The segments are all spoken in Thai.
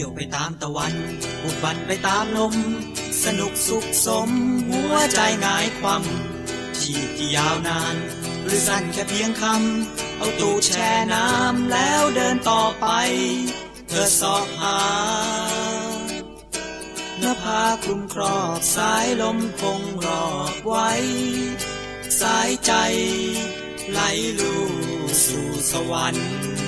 ที่ยวไปตามตะวันบุกบันไปตามลม สนุกสุขสม หัวใจงายความชีพที่ยาวนาน หรือสั้นแค่เพียงคำ เอาตูดแช่น้ำแล้วเดินต่อไป เธอสอบหาเนื้อผ้าคลุมครอบสายลมคงรอบไว้ สายใจ ไหลลู่สู่สวรรค์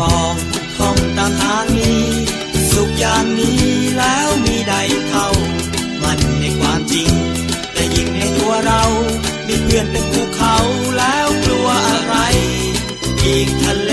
ปองท่องตามทางนี้ สุขอย่างนี้แล้วมีใดเท่า มันในความจริง แต่ยิ่งในตัวเรา มีเพื่อนเป็นภูเขาแล้วกลัวอะไร อีกทะเล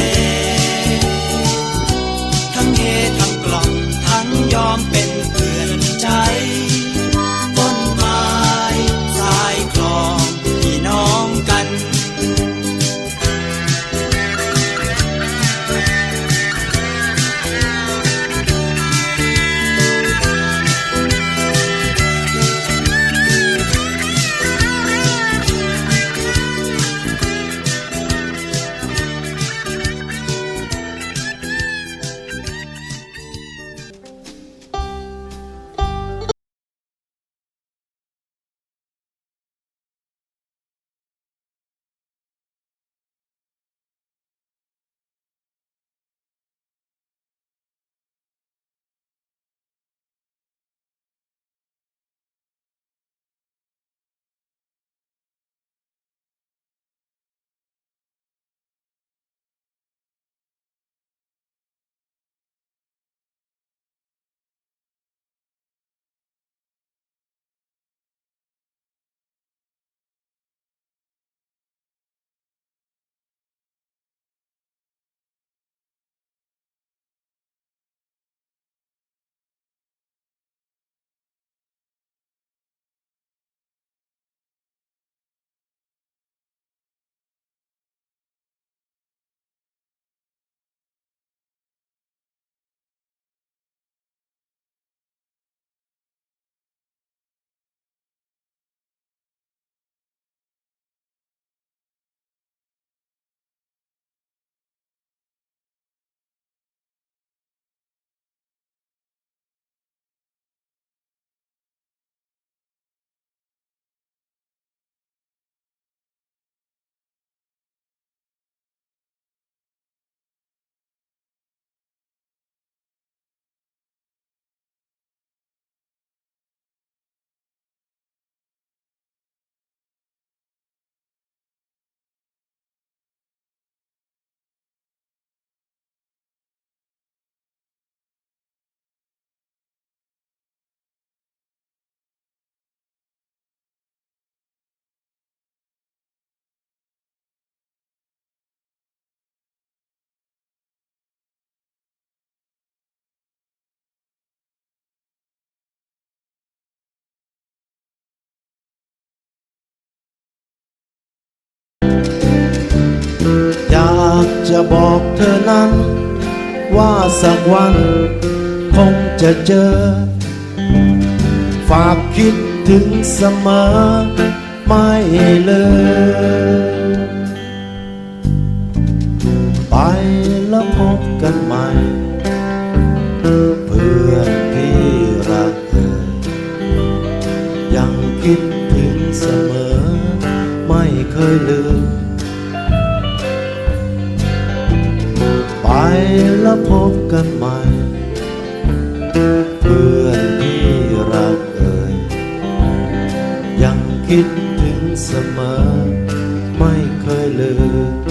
จะบอกเธอนั้น ว่าสักวันคงจะเจอ ฝากคิดถึงเสมอไม่เลย ไปแล้วพบกันใหม่ เพื่อนที่รักเธอยังคิดถึงเสมอ ไม่เคยลืม แล้วพบกันใหม่ เพื่อนที่รักเอ่ยยังคิดถึงเสมอ ไม่เคยลืม